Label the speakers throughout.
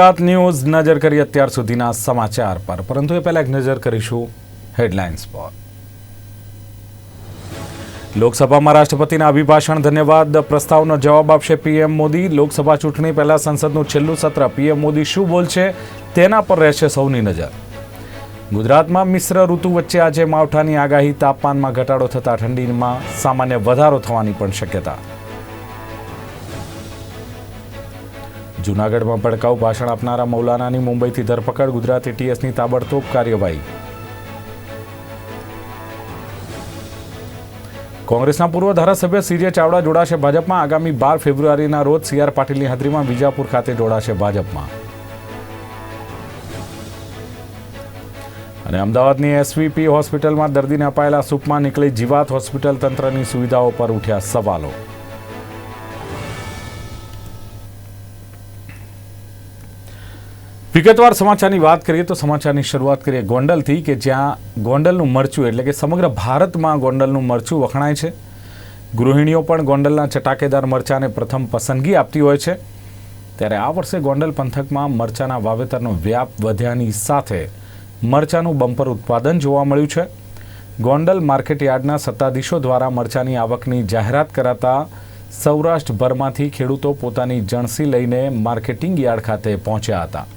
Speaker 1: Gujarat news, નજર કરી અત્યાર સુધીના સમાચાર પર. પરંતુ એ પહેલા એક નજર કરીશું હેડલાઇન્સ પર. લોકસભામાં રાષ્ટ્રપતિના અભિભાષણ ધન્યવાદ. પ્રસ્તાવનો જવાબ આપશે પીએમ મોદી. લોકસભા ચૂંટણી પહેલા સંસદનું છેલ્લું સત્ર. પીએમ મોદી શું બોલશે તેના પર રહેશે સૌની નજર. ગુજરાતમાં મિશ્ર ઋતુ વચ્ચે આજે માવઠાની આગાહી. તાપમાનમાં ઘટાડો થતાં ઠંડીમાં સામાન્ય વધારો થવાની પણ શક્યતા. જૂનાગઢમાં ભડકાઉ ભાષણ આપનારા મૌલાનાની મુંબઈથી ધરપકડ, ગુજરાત એટીએસની તાબડતોબ કાર્યવાહી. કોંગ્રેસના પૂર્વ ધારાસભ્ય સિરિય ચાવડા જોડાશે ભાજપમાં. આગામી બાર ફેબ્રુઆરીના રોજ સી આર પાટીલની હાજરીમાં વિજાપુર ખાતે જોડાશે ભાજપમાં. અને અમદાવાદની એસવીપી હોસ્પિટલમાં દર્દીને અપાયેલા સૂપમાં નીકળી જીવાત હોસ્પિટલ તંત્રની સુવિધાઓ પર ઉઠ્યા સવાલો. વિગતવાર સમાચારની વાત કરીએ તો સમાચારની શરૂઆત કરીએ ગોંડલથી કે જ્યાં ગોંડલનું મરચું એટલે કે સમગ્ર ભારતમાં ગોંડલનું મરચું વખણાય છે. ગૃહિણીઓ પણ ગોંડલના ચટાકેદાર મરચાંને પ્રથમ પસંદગી આપતી હોય છે. ત્યારે આ વર્ષે ગોંડલ પંથકમાં મરચાંના વાવેતરનો વ્યાપ વધ્યાની સાથે મરચાંનું બમ્પર ઉત્પાદન જોવા મળ્યું છે. ગોંડલ માર્કેટ યાર્ડના સત્તાધીશો દ્વારા મરચાંની આવકની જાહેરાત કરાતા સૌરાષ્ટ્રભરમાંથી ખેડૂતો પોતાની જણસી લઈને માર્કેટિંગ યાર્ડ ખાતે પહોંચ્યા હતા.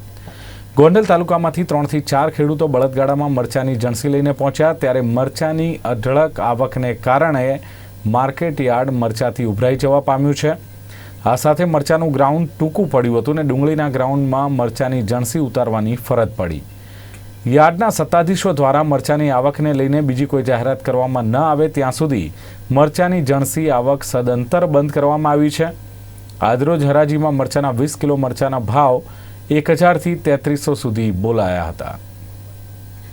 Speaker 1: ગોંડલ તાલુકામાંથી ત્રણથી ચાર ખેડૂતો બળદગાડામાં મરચાની જણસી લઈને પહોંચ્યા. ત્યારે મરચાની અઢળક આવકને કારણે માર્કેટ યાર્ડ મરચાથી ઉભરાઈ જવા પામ્યું છે. આ સાથે મરચાનું ગ્રાઉન્ડ ટૂંકું પડ્યું હતું અને ડુંગળીના ગ્રાઉન્ડમાં મરચાની જણસી ઉતારવાની ફરજ પડી. યાર્ડના સત્તાધીશો દ્વારા મરચાની આવકને લઈને બીજી કોઈ જાહેરાત કરવામાં ન આવે ત્યાં સુધી મરચાની જણસી આવક સદંતર બંધ કરવામાં આવી છે. આજરોજ હરાજીમાં મરચાના વીસ કિલો મરચાના ભાવ એક હજારથી તેત્રીસો સુધી બોલાયા હતા.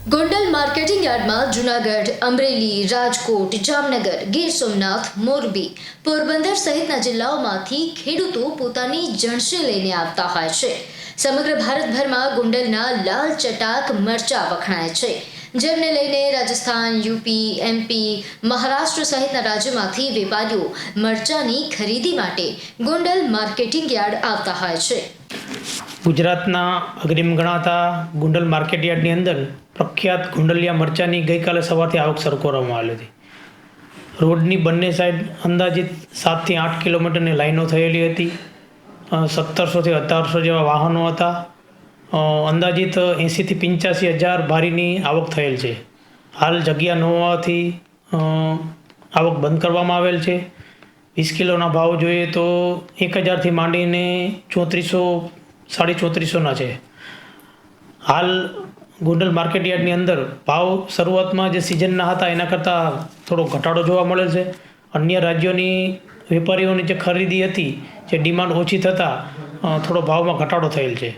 Speaker 2: ગોંડલ માર્કેટિંગ યાર્ડમાં જુનાગઢ, અમરેલી, રાજકોટ, જામનગર, ગીર સોમનાથ, મોરબી, પોરબંદર સહિતના જિલ્લાઓમાંથી ખેડૂતો પોતાની જણસી લઈને આવતા હોય છે. સમગ્ર ભારતભરમાં ગોંડલના લાલ ચટાક મરચા વખણાય છે. જેમને લઈને રાજસ્થાન, યુપી, એમપી, મહારાષ્ટ્ર સહિતના રાજ્યોમાંથી વેપારીઓ મરચાની ખરીદી માટે ગોંડલ માર્કેટિંગ યાર્ડ આવતા હોય છે.
Speaker 3: ગુજરાતના અગ્રીમ ગણાતા ગુંડલ માર્કેટ યાર્ડની અંદર પ્રખ્યાત ગુંડલિયા મરચાની ગઈકાલે સવારથી આવક શરૂ કરવામાં આવેલી હતી. રોડની બંને સાઈડ અંદાજિત સાતથી આઠ કિલોમીટરની લાઈનો થયેલી હતી. સત્તરસોથી અઢારસો જેવા વાહનો હતા. અંદાજિત એંસીથી પંચ્યાસી હજાર ભારીની આવક થયેલ છે. હાલ જગ્યા ન હોવાથી આવક બંધ કરવામાં આવેલ છે. વીસ કિલોના ભાવ જોઈએ તો એક હજારથી માંડીને ચોત્રીસો સાડી ચોત્રીસોના છે. હાલ ગોંડલ માર્કેટ યાર્ડની અંદર ભાવ શરૂઆતમાં જે સિઝનના હતા, એના કરતાં થોડો ઘટાડો જોવા મળે છે. અન્ય રાજ્યોની વેપારીઓની જે ખરીદી હતી, જે ડિમાન્ડ ઓછી થતાં થોડો ભાવમાં ઘટાડો થયેલ છે.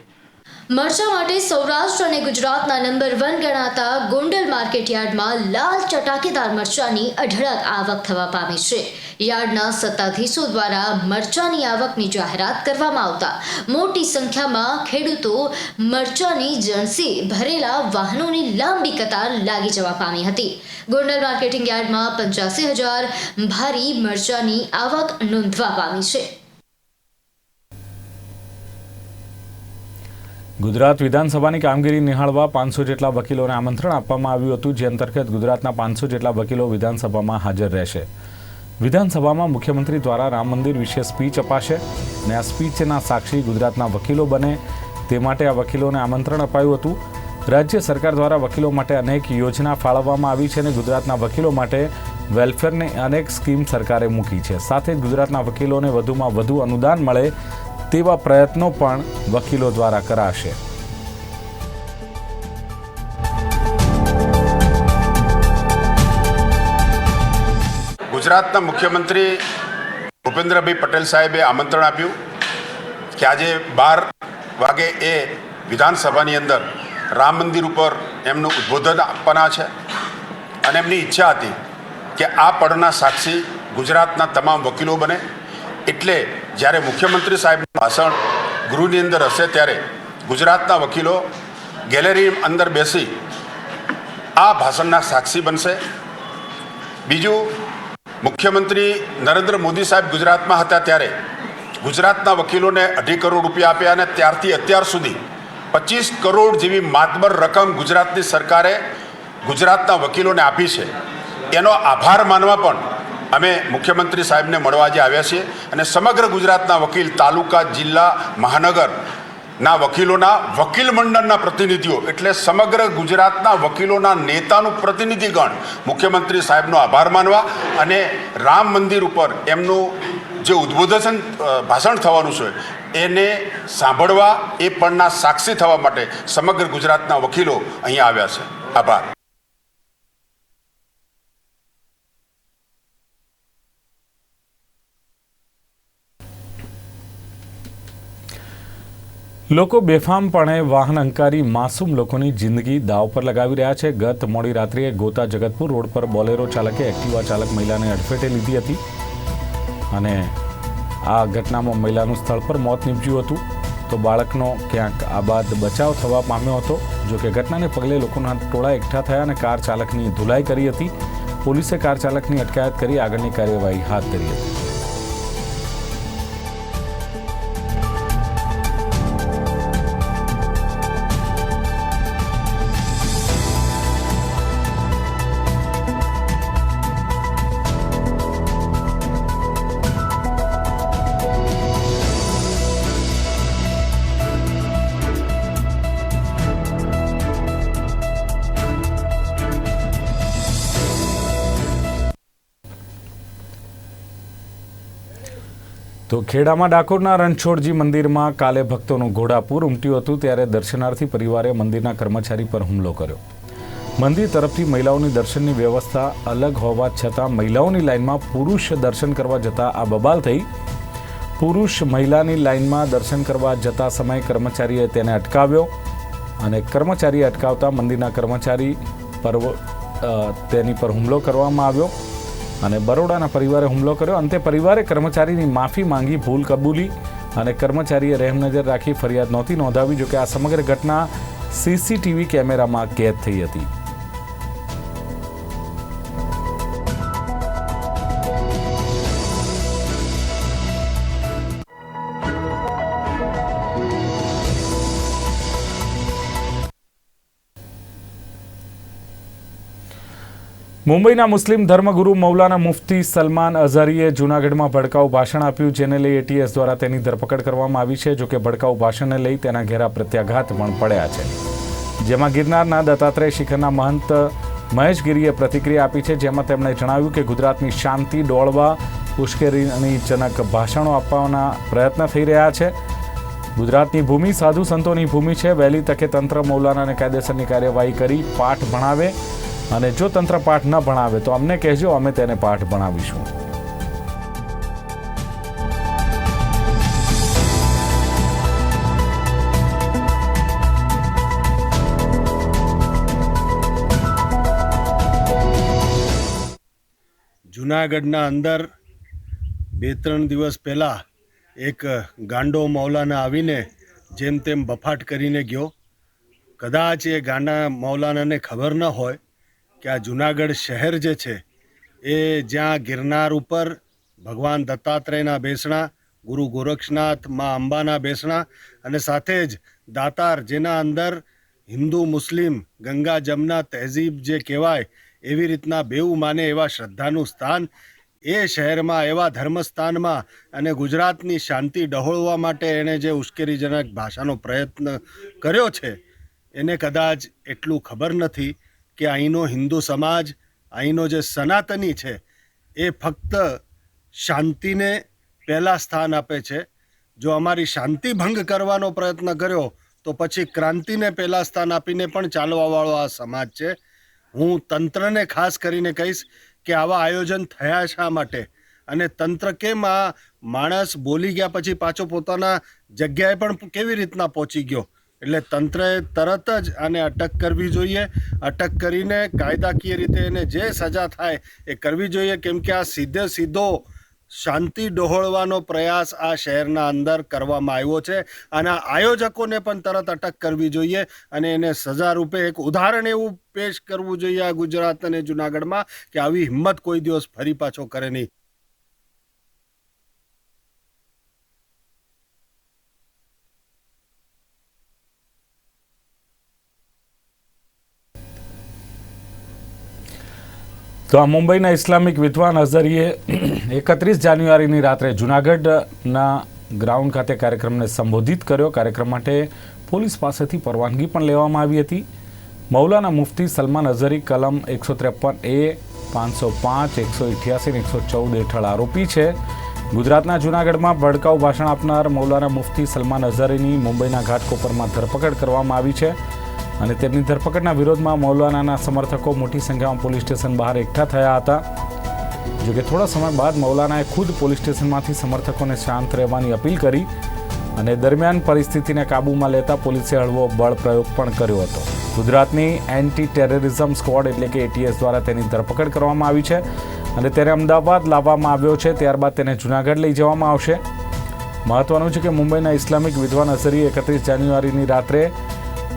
Speaker 2: મરચા માટે સૌરાષ્ટ્ર અને ગુજરાતના નંબર વન ગણાતા ગોંડલ માર્કેટ યાર્ડમાં લાલ ચટાકેદાર મરચાની અઢળક આવક થવા પામી છે. યાર્ડના સત્તાધીશો દ્વારા મરચાની આવકની જાહેરાત કરવામાં આવતા મોટી સંખ્યામાં ખેડૂતો મરચાની જણસી ભરેલા વાહનોની લાંબી કતાર લાગી જવા પામી હતી. ગોંડલ માર્કેટિંગ યાર્ડમાં પંચ્યાસી હજાર ભારી મરચાની આવક નોંધવા પામી છે.
Speaker 1: ગુજરાત વિધાનસભાની કામગીરી નિહાળવા પાંચસો જેટલા વકીલોને આમંત્રણ આપવામાં આવ્યું હતું, જે અંતર્ગત ગુજરાતના પાંચસો જેટલા વકીલો વિધાનસભામાં હાજર રહેશે. વિધાનસભામાં મુખ્યમંત્રી દ્વારા રામ મંદિર વિશે સ્પીચ અપાશે અને આ સ્પીચના સાક્ષી ગુજરાતના વકીલો બને. તે માટે આ વકીલોને આમંત્રણ અપાયું હતું. રાજ્ય સરકાર દ્વારા વકીલો માટે અનેક યોજના ફાળવવામાં આવી છે અને ગુજરાતના વકીલો માટે વેલફેરની અનેક સ્કીમ સરકારે મૂકી છે. સાથે જ ગુજરાતના વકીલોને વધુમાં વધુ અનુદાન મળે તેવા પ્રયત્નો પણ વકીલો દ્વારા કરાશે.
Speaker 4: ગુજરાતના મુખ્યમંત્રી ભૂપેન્દ્રભાઈ પટેલ સાહેબે આમંત્રણ આપ્યું કે આજે બાર વાગે એ વિધાનસભાની અંદર રામ મંદિર ઉપર એમનું ઉદ્બોધન આપવાના છે અને એમની ઈચ્છા હતી કે આ પળના સાક્ષી ગુજરાતના તમામ વકીલો બને. એટલે જ્યારે મુખ્યમંત્રી સાહેબનું ભાષણ ગૃહની અંદર હશે ત્યારે ગુજરાતના વકીલો ગેલેરી અંદર બેસી આ ભાષણના સાક્ષી બનશે. બીજું, મુખ્યમંત્રી નરેન્દ્ર મોદી સાહેબ ગુજરાતમાં હતા ત્યારે ગુજરાતના વકીલોને અઢી કરોડ રૂપિયા આપ્યા અને ત્યારથી અત્યાર સુધી પચીસ કરોડ જેવી માતબર રકમ ગુજરાતની સરકારે ગુજરાતના વકીલોને આપી છે. એનો આભાર માનવા પણ અમે મુખ્યમંત્રી સાહેબને મળવા આજે આવ્યા છીએ અને સમગ્ર ગુજરાતના વકીલ, તાલુકા, જિલ્લા મહાનગર ના વકીલોના વકીલ મંડળના પ્રતિનિધિઓ એટલે સમગ્ર ગુજરાતના વકીલોના નેતાનું પ્રતિનિધિગણ મુખ્યમંત્રી સાહેબનો આભાર માનવા અને રામ મંદિર ઉપર એમનું જે ઉદ્બોધન ભાષણ થવાનું છે, એને સાંભળવા એ પણના સાક્ષી થવા માટે સમગ્ર ગુજરાતના વકીલો અહીંયા આવ્યા છે. આભાર.
Speaker 1: લોકો બેફામપણે વાહન અંકારી માસૂમ લોકોની જિંદગી દાવ પર લગાવી રહ્યા છે. ગત મોડી રાત્રિએ ગોતા જગતપુર રોડ પર બોલેરો ચાલકે એક્ટિવા ચાલક મહિલાને અડફેટે લીધી હતી અને આ ઘટનામાં મહિલાનું સ્થળ પર મોત નીપજ્યું હતું. તો બાળકનો ક્યાંક આ બાદ બચાવ થવા પામ્યો હતો જોકે ઘટનાને પગલે લોકોના ટોળા એકઠા થયા અને કાર ચાલકની ધુલાઈ કરી હતી. પોલીસે કાર ચાલકની અટકાયત કરી આગળની કાર્યવાહી હાથ ધરી હતી. તો ખેડામાં ડાકોરના રણછોડજી મંદિરમાં કાલે ભક્તોનું ઘોડાપૂર ઉમટ્યું હતું ત્યારે દર્શનાર્થી પરિવારે મંદિરના કર્મચારી પર હુમલો કર્યો. મંદિર તરફથી મહિલાઓની દર્શનની વ્યવસ્થા અલગ હોવા છતાં મહિલાઓની લાઇનમાં પુરુષ દર્શન કરવા જતાં આ બબાલ થઈ. પુરુષ મહિલાની લાઇનમાં દર્શન કરવા જતા સમયે કર્મચારીએ તેને અટકાવ્યો અને કર્મચારીએ અટકાવતા મંદિરના કર્મચારી પર તેની પર હુમલો કરવામાં આવ્યો. અને બરોડાના પરિવારે હુમલો કર્યો. અંતે પરિવારે કર્મચારીની માફી માંગી, ભૂલ કબૂલી અને કર્મચારીએ રહેમનજર રાખી ફરિયાદ નહોતી નોંધાવી જોકે આ સમગ્ર ઘટના સીસીટીવી કેમેરામાં કેદ થઈ હતી. મુંબઈના મુસ્લિમ ધર્મગુરુ મૌલાના મુફ્તી સલમાન અઝારીએ જૂનાગઢમાં ભડકાઉ ભાષણ આપ્યું, જેને લઈ એટીએસ દ્વારા તેની ધરપકડ કરવામાં આવી છે. જોકે ભડકાઉ ભાષણને લઈ તેના ઘેરા પ્રત્યાઘાત પણ પડ્યા છે. જેમાં ગિરનારના દત્તાત્રેય શિખરના મહંત મહેશ ગિરીએ પ્રતિક્રિયા આપી છે, જેમાં તેમણે જણાવ્યું કે ગુજરાતની શાંતિ ડોળવા ઉશ્કેરણીજનક ભાષણો આપવાના પ્રયત્ન થઈ રહ્યા છે. ગુજરાતની ભૂમિ સાધુ સંતોની ભૂમિ છે. વહેલી તકે તંત્ર મૌલાનાને કાયદેસરની કાર્યવાહી કરી, પાઠ ભણાવે. અને જો તંત્ર પાઠ ન ભણાવે તો અમને કહેજો, અમે તેને પાઠ ભણાવીશું.
Speaker 5: જુનાગઢના અંદર બે ત્રણ દિવસ પહેલાં એક ગાંડો મૌલાના આવીને જેમ તેમ બફાટ કરીને ગયો. કદાચ એ ગાંડા મૌલાનાને ખબર ન હોય કે આ જુનાગઢ શહેર જે છે, એ જ્યાં ગિરનાર ઉપર ભગવાન દત્તાત્રેયના બેસણા, ગુરુ ગોરક્ષનાથ મા અંબાના બેસણા અને સાથે જ દાતાર જેના અંદર હિન્દુ, મુસ્લિમ, ગંગા, જમના, તહેઝીબ જે કહેવાય એવી રીતના બેઉ માને એવા શ્રદ્ધાનું સ્થાન. એ શહેરમાં, એવા ધર્મસ્થાનમાં અને ગુજરાતની શાંતિ ડહોળવા માટે એણે જે ઉશ્કેરીજનક ભાષાનો પ્રયત્ન કર્યો છે, એને કદાચ એટલું ખબર નથી. કે અહીંનો હિન્દુ સમાજ, અહીંનો જે સનાતની છે, એ ફક્ત શાંતિને પહેલાં સ્થાન આપે છે. જો અમારી શાંતિ ભંગ કરવાનો પ્રયત્ન કર્યો, તો પછી ક્રાંતિને પહેલાં સ્થાન આપીને પણ ચાલવાવાળો આ સમાજ છે. હું તંત્રને ખાસ કરીને કહીશ કે આવા આયોજન થયા શા માટે? અને તંત્ર કેમ આ માણસ બોલી ગયા પછી પાછો પોતાના જગ્યાએ પણ કેવી રીતના પહોંચી ગયો? એટલે તંત્રએ તરત જ આને અટક કરવી જોઈએ. અટક કરીને કાયદાકીય રીતે એને જે સજા થાય એ કરવી જોઈએ. કેમ કે આ સીધે સીધો શાંતિ ડહોળવાનો પ્રયાસ આ શહેરના અંદર કરવામાં આવ્યો છે. અને આયોજકોને પણ તરત અટક કરવી જોઈએ અને એને સજા રૂપે એક ઉદાહરણ એવું પેશ કરવું જોઈએ આ ગુજરાત અને જુનાગઢમાં કે આવી હિંમત કોઈ દિવસ ફરી પાછો કરે નહીં.
Speaker 1: તો આ મુંબઈના ઇસ્લામિક વિદ્વાન અઝરીએ એકત્રીસ જાન્યુઆરીની રાત્રે જૂનાગઢના ગ્રાઉન્ડ ખાતે કાર્યક્રમને સંબોધિત કર્યો. કાર્યક્રમ માટે પોલીસ પાસેથી પરવાનગી પણ લેવામાં આવી હતી. મૌલાના મુફતી સલમાન અઝરી કલમ એકસો ત્રેપન એ, પાંચસો પાંચ, એકસો ઇઠ્યાસી એકસો ચૌદ હેઠળ આરોપી છે. ગુજરાતના જૂનાગઢમાં ભડકાઉ ભાષણ આપનાર મૌલાના મુફતી સલમાન અઝરીની મુંબઈના ઘાટકોપરમાં ધરપકડ કરવામાં આવી છે. અને તેમની ધરપકડના વિરોધમાં મૌલાનાના સમર્થકો મોટી સંખ્યામાં પોલીસ સ્ટેશન બહાર એકઠા થયા હતા. જોકે થોડા સમય બાદ મૌલાનાએ ખુદ પોલીસ સ્ટેશનમાંથી સમર્થકોને શાંત રહેવાની અપીલ કરી અને દરમિયાન પરિસ્થિતિને કાબૂમાં લેતા પોલીસે હળવો બળ પ્રયોગ પણ કર્યો હતો. ગુજરાતની એન્ટી ટેરરિઝમ સ્ક્વોડ એટલે કે એટીએસ દ્વારા તેની ધરપકડ કરવામાં આવી છે અને તેને અમદાવાદ લાવવામાં આવ્યો છે, ત્યારબાદ તેને જૂનાગઢ લઈ જવામાં આવશે. મહત્વનું છે કે મુંબઈના ઇસ્લામિક વિદ્વાન અઝરીએ એકત્રીસ જાન્યુઆરીની રાત્રે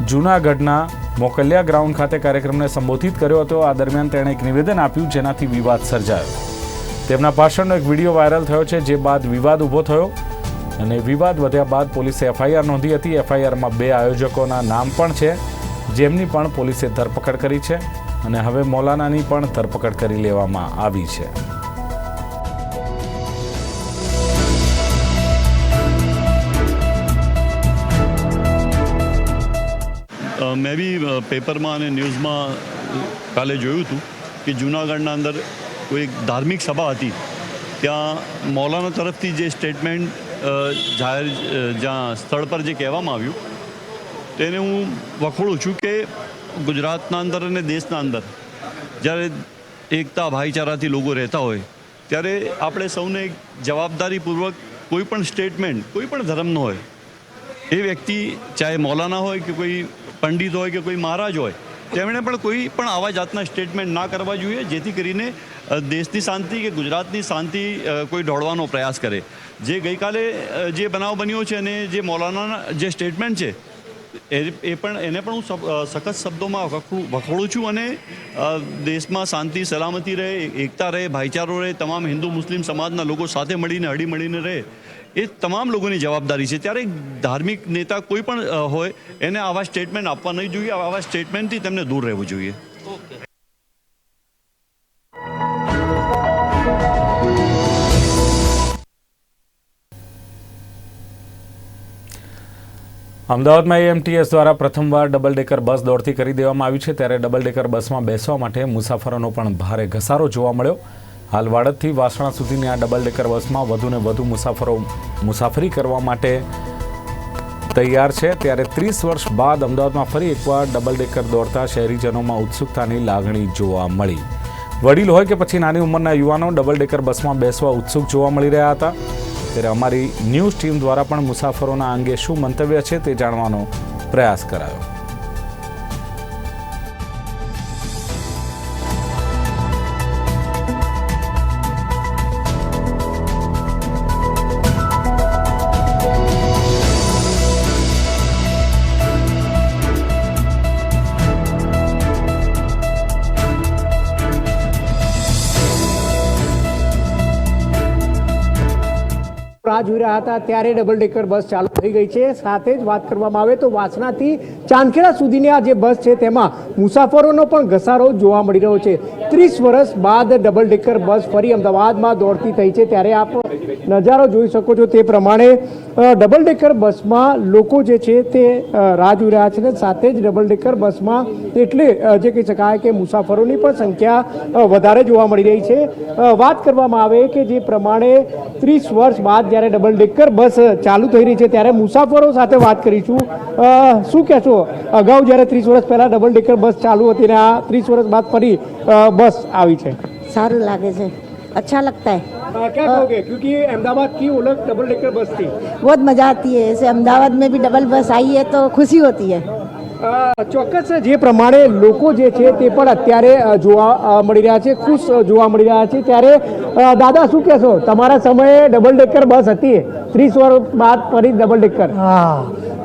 Speaker 1: જૂનાગઢના મોકલિયા ગ્રાઉન્ડ ખાતે કાર્યક્રમને સંબોધિત કર્યો હતો. આ દરમિયાન તેણે એક નિવેદન આપ્યું જેનાથી વિવાદ સર્જાયો. તેમના ભાષણનો એક વીડિયો વાયરલ થયો છે જે બાદ વિવાદ ઊભો થયો અને વિવાદ વધ્યા બાદ પોલીસે એફઆઈઆર નોંધી હતી. એફઆઈઆરમાં બે આયોજકોના નામ પણ છે, જેમની પણ પોલીસે ધરપકડ કરી છે અને હવે મૌલાનાની પણ ધરપકડ કરી લેવામાં આવી છે.
Speaker 6: મેં બી પેપરમાં અને ન્યૂઝમાં કાલે જોયું હતું કે જૂનાગઢના અંદર કોઈ એક ધાર્મિક સભા હતી. ત્યાં મૌલાના તરફથી જે સ્ટેટમેન્ટ જાહેર જ્યાં સ્થળ પર જે કહેવામાં આવ્યું, તેને હું વખોડું છું કે ગુજરાતના અંદર અને દેશના અંદર જ્યારે એકતા, ભાઈચારાથી લોકો રહેતા હોય, ત્યારે આપણે સૌને જવાબદારીપૂર્વક કોઈ પણ સ્ટેટમેન્ટ, કોઈ પણ ધર્મનો હોય, એ વ્યક્તિ, ચાહે મૌલાના હોય કે કોઈ પંડિત હોય કે કોઈ મહારાજ હોય, તેમણે પણ કોઈ પણ આવા જાતના સ્ટેટમેન્ટ ના કરવા જોઈએ, જેથી કરીને દેશની શાંતિ કે ગુજરાતની શાંતિ કોઈ ઢોળવાનો પ્રયાસ કરે. જે ગઈકાલે જે બનાવ બન્યો છે અને જે મૌલાનાના જે સ્ટેટમેન્ટ છે, એ પણ, એને પણ હું સખત શબ્દોમાં વખોડું છું અને દેશમાં શાંતિ, સલામતી રહે, એકતા રહે, ભાઈચારો રહે, તમામ હિન્દુ, મુસ્લિમ સમાજના લોકો સાથે મળીને હળી મળીને રહે. એ તમામ લોકોની જવાબદારી છે. ત્યારે ધાર્મિક નેતા કોઈ પણ હોય, એને આવા સ્ટેટમેન્ટ આપવા નહીં જોઈએ, આવા સ્ટેટમેન્ટથી તેમને દૂર રહેવું જોઈએ.
Speaker 1: અમદાવાદમાં એએમટીએસ દ્વારા પ્રથમવાર ડબલ ડેકર બસ દોડતી કરી દેવામાં આવી છે. ત્યારે ડબલ ડેકર બસમાં બેસવા માટે મુસાફરોનો પણ ભારે ઘસારો જોવા મળ્યો. હાલ વાડદથી વાસણા સુધીની આ ડબલ ડેકર બસમાં વધુને વધુ મુસાફરો, મુસાફરી કરવા માટે તૈયાર છે. ત્યારે ત્રીસ વર્ષ બાદ અમદાવાદમાં ફરી એકવાર ડબલ ડેકર દોડતા શહેરીજનોમાં ઉત્સુકતાની લાગણી જોવા મળી. વડીલ હોય કે પછી નાની ઉંમરના યુવાનો ડબલ ડેકર બસમાં બેસવા ઉત્સુક જોવા મળી રહ્યા હતા. ત્યારે અમારી ન્યૂઝ ટીમ દ્વારા પણ મુસાફરોના અંગે શું મંતવ્ય છે તે જાણવાનો પ્રયાસ કરાયો.
Speaker 7: રાહ જોઈ રહ્યા હતા. ત્યારે ડબલ ડેકર બસ ચાલુ થઈ ગઈ છે. સાથે જ વાત કરવામાં આવે તો વાસણાથી ચાંદખેડા સુધીની આ જે બસ છે, તેમાં મુસાફરોનો પણ ઘસારો જોવા મળી રહ્યો છે. ત્રીસ વર્ષ બાદ ડબલ ડેકર બસ ફરી અમદાવાદમાં દોડતી થઈ છે. ત્યારે આપ નજારો જોઈ શકો છો તે પ્રમાણે ડબલ ડેકર બસમાં લોકો જે છે, તે રાહ જોઈ રહ્યા છે ને સાથે જ ડબલ ડેકર બસમાં એટલે જે કહી શકાય કે મુસાફરોની પણ સંખ્યા વધારે જોવા મળી રહી છે. વાત કરવામાં આવે કે જે પ્રમાણે ત્રીસ વર્ષ બાદ જ્યારે ડબલ ડેકર બસ ચાલુ થઈ રહી છે, ત્યારે મુસાફરો સાથે વાત કરીશું. શું કહેશો? અગાઉ જ્યારે ત્રીસ વર્ષ પહેલાં ડબલ ડેકર બસ ચાલુ હતી ને આ ત્રીસ વર્ષ બાદ ફરી અ, બસ આવી છે
Speaker 8: सारू लागे से अच्छा लगता है
Speaker 7: क्या कहोगे क्योंकि अहमदाबाद की ओलग डबल डेकर बस थी
Speaker 8: बहुत मज़ा आती है ऐसे अहमदाबाद में भी डबल बस आई है तो खुशी होती है
Speaker 7: અ, ચોક્કસ જે પ્રમાણે લોકો જે છે તે પણ અત્યારે અ, જોવા અ, મળી રહ્યા છે ખુશ અ, જોવા મળી રહ્યા છે ત્યારે અ, દાદા શું કહેશો તમારા સમયે ડબલ ડેકર બસ હતી ત્રીસ વર્ષ બાદ ફરી ડબલ ડેકર
Speaker 9: હા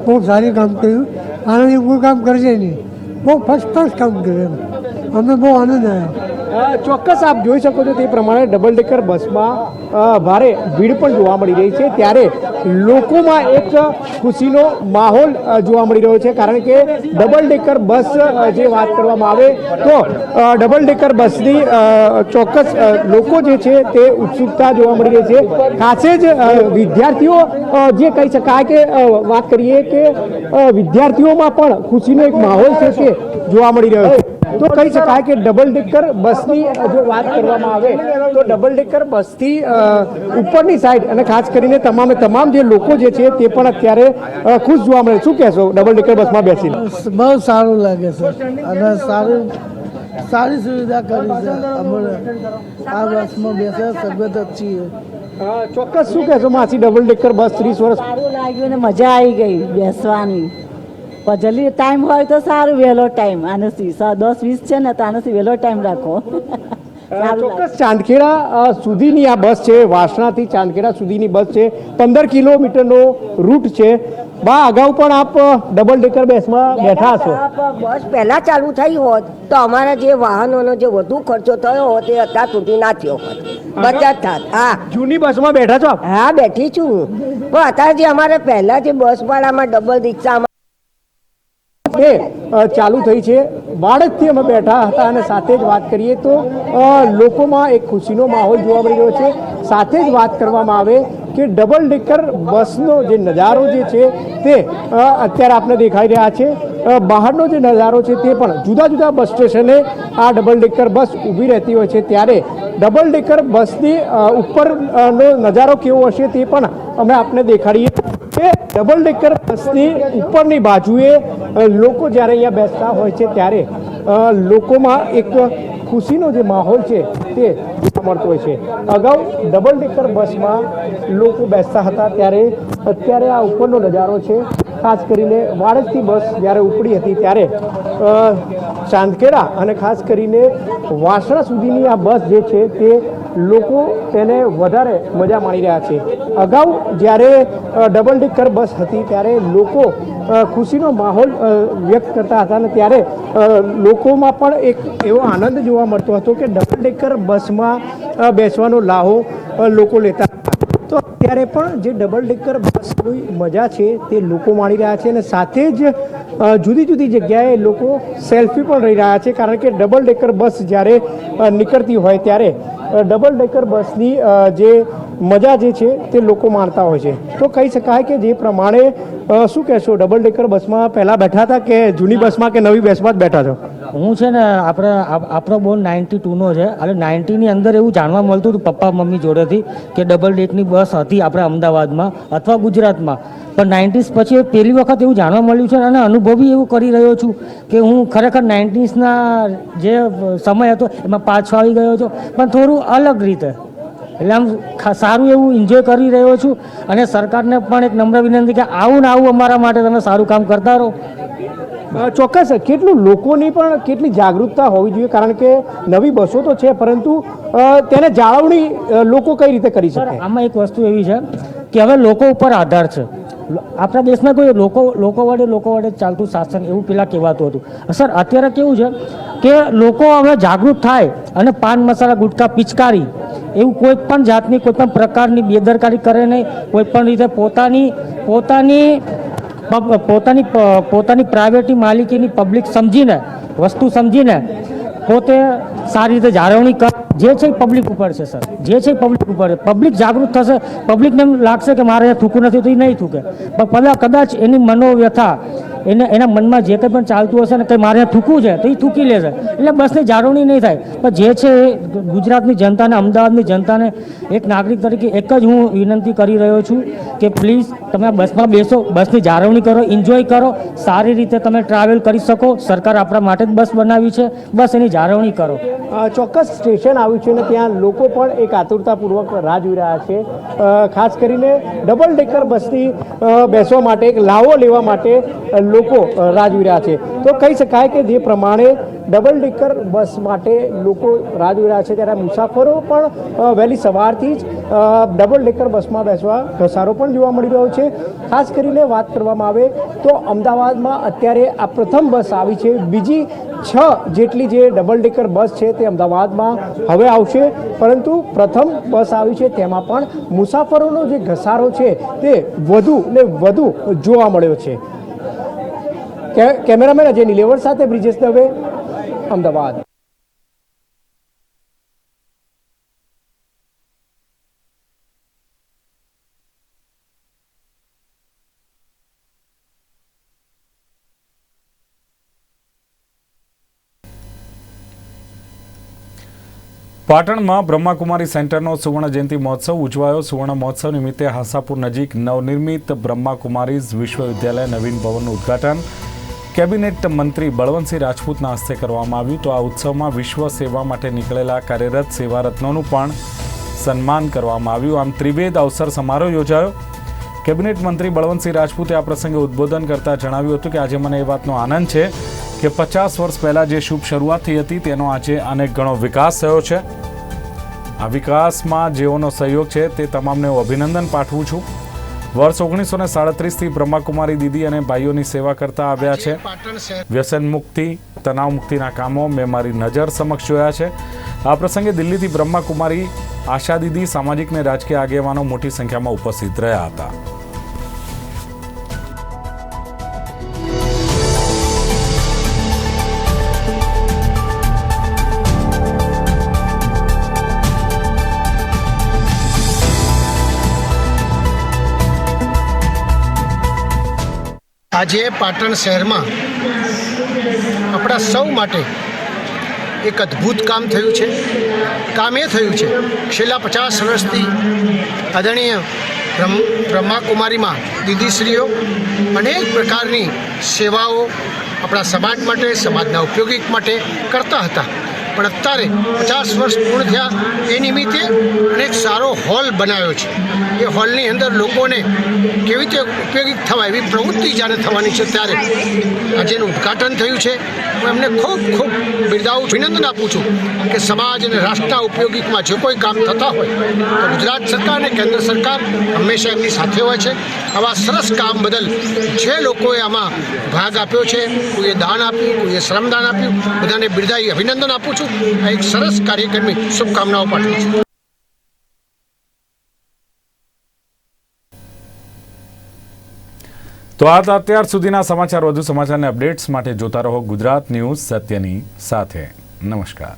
Speaker 9: બહુ સારું કામ કર્યું. આનાથી કોઈ કામ કરશે નહીં. બહુ ફર્સ્ટ ક્લાસ કામ કર્યું એમ. અમને આનંદ આવ્યો.
Speaker 7: ચોક્કસ આપ જોઈ શકો છો તે પ્રમાણે ડબલ ડેકર બસમાં ભારે ભીડ પણ જોવા મળી રહી છે. ત્યારે લોકોમાં એક ખુશીનો માહોલ જોવા મળી રહ્યો છે. કારણ કે ડબલ ડેકર બસ જે વાત કરવામાં આવે, તો ડબલ ડેકર બસની ચોક્કસ લોકો જે છે તે ઉત્સુકતા જોવા મળી રહી છે. ખાસે જ વિદ્યાર્થીઓ જે કહી શકાય કે વાત કરીએ કે વિદ્યાર્થીઓમાં પણ ખુશીનો એક માહોલ છે તે જોવા મળી રહ્યો છે. તો કહી શકાય કે ડબલ ડેકર બસની જો વાત કરવામાં આવે તો ડબલ ડેકર બસથી ઉપરની સાઈડ અને ખાસ કરીને તમામે તમામ જે લોકો જે છે તે પણ અત્યારે ખુશ જોવા મળે. શું કહેશો ડબલ ડેકર બસમાં બેસીને?
Speaker 9: બહુ સારું લાગે છે. અને સારી સારી સુવિધા કરી છે અમને આ બસમાં બેસે તબિયત અચ્છી
Speaker 7: ચોક્કસ શું કહેશો? માસી ડબલ ડેકર બસ ત્રીસ વર્ષ
Speaker 8: સારું લાગ્યું ને મજા આવી ગઈ બેસવાની. પણ જલ્દી ટાઈમ હોય તો સારું વહેલો ટાઈમ આનાથી દસ વીસ છે ને તો આનાથી વહેલો ટાઈમ રાખો.
Speaker 7: ચોક્કસ ચાંદખેડા સુધીની આ બસ છે વાસણાથી ચાંદખેડા સુધીની બસ છે. પંદર કિલોમીટરનો રૂટ છે. બા અગાઉ પણ આપ ડબલ ડેકર બસમાં બેઠા છો
Speaker 10: બસ પહેલા ચાલુ થઈ હોત તો અમારા જે વાહનોનો જે વધુ ખર્ચો થયો હોત એ અત્યાર સુધી ના થયો હોત. બચત થાત. હા.
Speaker 7: જૂની બસમાં બેઠા છો
Speaker 10: હા બેઠી છું પણ અત્યારે જે અમારે પહેલા જે બસ ભાડામાં ડબલ રિક્ષામાં
Speaker 7: એ ચાલુ થઈ છે. બાળકથી અમે બેઠા હતા અને સાથે જ વાત કરીએ તો લોકોમાં એક ખુશીનો માહોલ જોવા મળી રહ્યો છે. સાથે જ વાત કરવામાં આવે કે ડબલ ડેકર બસનો જે નજારો જે છે તે અત્યારે આપને દેખાઈ રહ્યા છે. બહારનો જે નજારો છે તે પણ જુદા જુદા બસ સ્ટેશને આ ડબલ ડેકર બસ ઊભી રહેતી હોય છે. ત્યારે ડબલ ડેકર બસની ઉપરનો નજારો કેવો હશે તે પણ અમે આપને દેખાડીએ. કે ડબલ ડેકર બસની ઉપરની બાજુએ લોકો જ્યારે અહીંયા બેસતા હોય છે ત્યારે લોકોમાં એક ખુશીનો જે માહોલ છે તે જોવા મળતો હોય છે. અગાઉ ડબલ ડેકર બસમાં લોકો બેસતા હતા ત્યારે અત્યારે આ ઉપરનો નજારો છે. ખાસ કરીને વાડજથી બસ જ્યારે ઉપડી હતી ત્યારે ચાંદકેરા અને ખાસ કરીને વાસણા સુધીની આ બસ જે છે તે લોકો તેને વધારે મજા માણી રહ્યા છે. અગાઉ જ્યારે ડબલ ડેકર બસ હતી ત્યારે લોકો ખુશીનો માહોલ વ્યક્ત કરતા હતા અને ત્યારે લોકોમાં પણ એક એવો આનંદ જોવા મળતો હતો કે ડબલ ડેકર બસમાં બેસવાનો લાહો લોકો લેતા તો અત્યારે પણ જે ડબલ ડેકર બસની મજા છે તે લોકો માણી રહ્યા છે અને સાથે જ જુદી જુદી જગ્યાએ લોકો સેલ્ફી પણ રહી રહ્યા છે. કારણ કે ડબલ ડેકર બસ જ્યારે નીકળતી હોય ત્યારે ડબલ ડેકર બસની જે મજા જે છે તે લોકો માણતા હોય છે. તો કહી શકાય કે જે પ્રમાણે શું કહેશો? ડબલ ડેકર બસમાં પહેલાં બેઠા હતા કે જૂની બસમાં કે નવી બસમાં જ બેઠા છો?
Speaker 11: હું છે ને આપણે આપ- આપણો બોર્ન નાઇન્ટી ટુનો છે. અને નાઇન્ટીની અંદર એવું જાણવા મળતું હતું પપ્પા મમ્મી જોડેથી કે ડબલ ડેકની બસ હતી આપણે અમદાવાદમાં અથવા ગુજરાતમાં. પણ નાઇન્ટીઝ પછી પહેલી વખત એવું જાણવા મળ્યું છે અને અનુભવી એવું કરી રહ્યો છું કે હું ખરેખર નાઇન્ટીઝના જે સમય હતો એમાં પાછો આવી ગયો છું. પણ થોડું અલગ રીતે. એટલે આમ સારું એવું એન્જોય કરી રહ્યો છું અને સરકારને પણ એક નમ્ર વિનંતી કે આવું ને આવું અમારા માટે તમે સારું કામ કરતા રહો.
Speaker 7: ચોક્કસ કેટલું લોકોની પણ કેટલી જાગૃતતા હોવી જોઈએ કારણ કે નવી બસો તો છે પરંતુ તેને જાળવણી લોકો કઈ રીતે કરી શકે?
Speaker 11: આમાં એક વસ્તુ એવી છે કે હવે લોકો ઉપર આધાર છે. આપણા દેશમાં કોઈ લોકો લોકો વડે લોકો વડે ચાલતું શાસન એવું પેલા કહેવાતું હતું. સર અત્યારે કેવું છે કે લોકો હવે જાગૃત થાય અને પાન મસાલા ગુટકા પિચકારી એવું કોઈ પણ જાતની કોઈ પણ પ્રકારની બેદરકારી કરે નહીં. કોઈ પણ રીતે પોતાની પોતાની પોતાની પોતાની પ્રાઇવેટી માલિકીની પબ્લિક સમજીને, વસ્તુ સમજીને પોતે સારી રીતે જાળવણી કર. જે છે પબ્લિક ઉપર છે સર જે છે પબ્લિક ઉપર. છે પબ્લિક જાગૃત થશે. પબ્લિકને એમ લાગશે કે મારે અહીંયા થૂકું નથી, તો એ નહીં થૂકે. પણ કદાચ એની મનોવ્યથા એને એના મનમાં જે કંઈ પણ ચાલતું હશે ને કે મારે થૂકવું છે તો એ થૂકી લેશે. એટલે બસની જાળવણી નહીં થાય. પણ જે છે એ ગુજરાતની જનતાને, અમદાવાદની જનતાને એક નાગરિક તરીકે એક જ હું વિનંતી કરી રહ્યો છું કે પ્લીઝ તમે બસમાં બેસો, બસની જાળવણી કરો એન્જોય કરો, સારી રીતે તમે ટ્રાવેલ કરી શકો. સરકાર આપણા માટે જ બસ બનાવી છે. બસ એની જાળવણી કરો.
Speaker 7: ચોક્કસ સ્ટેશન આવ્યું છે અને ત્યાં લોકો પણ એક આતુરતાપૂર્વક રાહ જોઈ રહ્યા છે. ખાસ કરીને ડબલ ડેકર બસની બેસવા માટે, એક લાવો લેવા માટે લોકો રાજવી રાહ રહ્યા છે. તો કહી શકાય કે જે પ્રમાણે ડબલ ડેકર બસ માટે લોકો રાહ રહ્યા છે ત્યારે મુસાફરો પણ વહેલી સવારથી જ ડબલ ડેકર બસમાં બેસવા ઘસારો પણ જોવા મળી રહ્યો છે. ખાસ કરીને વાત કરવામાં આવે તો અમદાવાદમાં અત્યારે આ પ્રથમ બસ આવી છે. બીજી છ જેટલી જે ડબલ ડેકર બસ છે તે અમદાવાદમાં હવે આવશે. પરંતુ પ્રથમ બસ આવી છે તેમાં પણ મુસાફરોનો જે ઘસારો છે તે વધુ ને વધુ જોવા મળ્યો છે. કેમેરામેન અજય નિલેવર સાથે બ્રિજેશ દવે, અમદાવાદ.
Speaker 1: પાટણમાં બ્રહ્માકુમારી સેન્ટરનો સુવર્ણ જયંતિ મહોત્સવ ઉજવાયો. સુવર્ણ મહોત્સવ નિમિત્તે હાસાપુર નજીક નવનિર્મિત બ્રહ્માકુમારીઝ વિશ્વવિદ્યાલય નવીન ભવનનું ઉદ્ઘાટન કેબિનેટ મંત્રી બળવંતસિંહ રાજપૂતના હસ્તે કરવામાં આવ્યું તો આ ઉત્સવમાં વિશ્વ સેવા માટે નીકળેલા કાર્યરત સેવારત્નોનું પણ સન્માન કરવામાં આવ્યું. આમ ત્રિવેદ અવસર સમારોહ યોજાયો. કેબિનેટ મંત્રી બળવંતસિંહ રાજપૂતે આ પ્રસંગે ઉદ્બોધન કરતા જણાવ્યું હતું કે આજે મને એ વાતનો આનંદ છે કે પચાસ વર્ષ પહેલાં જે શુભ શરૂઆત થઈ હતી તેનો આજે અનેક ગણો વિકાસ થયો છે. આ વિકાસમાં જેઓનો સહયોગ છે તે તમામને હું અભિનંદન પાઠવું છું. વર્ષ ઓગણીસો ને સાડત્રીસથી બ્રહ્માકુમારી દીદી અને ભાઈઓની સેવા કરતા આવ્યા છે. વ્યસન મુક્તિ તણાવ મુક્તિના કામો મેં મારી નજર સમક્ષ જોયા છે. આ પ્રસંગે દિલ્હીથી બ્રહ્માકુમારી આશા દીદી સામાજિક ને રાજકીય આગેવાનો મોટી સંખ્યામાં ઉપસ્થિત રહ્યા હતા.
Speaker 12: આજે પાટણ શહેરમાં આપણા સૌ માટે એક અદ્ભુત કામ થયું છે. કામ એ થયું છે, છેલ્લા પચાસ વર્ષથી આદરણીય બ્રહ્મ, બ્રહ્માકુમારીમાં દીદીશ્રીઓ અનેક પ્રકારની સેવાઓ આપણા સમાજ માટે, સમાજના ઉપયોગી માટે કરતા હતા. પણ અત્યારે પચાસ વર્ષ પૂર્ણ થયા એ નિમિત્તે અનેક સારો હોલ બનાવ્યો છે. એ હોલની અંદર લોકોને કેવી રીતે ઉપયોગી થવા એવી પ્રવૃત્તિ જ્યારે થવાની છે ત્યારે આજે એનું ઉદ્ઘાટન થયું છે. હું એમને ખૂબ ખૂબ બિરદાવું અભિનંદન આપું છું કે સમાજ અને રાષ્ટ્રના ઉપયોગીમાં જે કોઈ કામ થતા હોય તો ગુજરાત સરકાર અને કેન્દ્ર સરકાર હંમેશા એમની સાથે હોય છે. આવા સરસ કામ બદલ જે લોકોએ આમાં ભાગ આપ્યો છે, કોઈએ દાન આપ્યું, કોઈએ શ્રમદાન આપ્યું, બધાને બિરદાઈ અભિનંદન આપું છું. આ એક સરસ કાર્યક્રમની શુભકામનાઓ પાઠવું છું.
Speaker 1: તો આ અત્યાર સુધીના સમાચાર, વધુ સમાચારને અપડેટ્સ માટે જોતા રહો ગુજરાત ન્યૂઝ સત્યની સાથે. નમસ્કાર.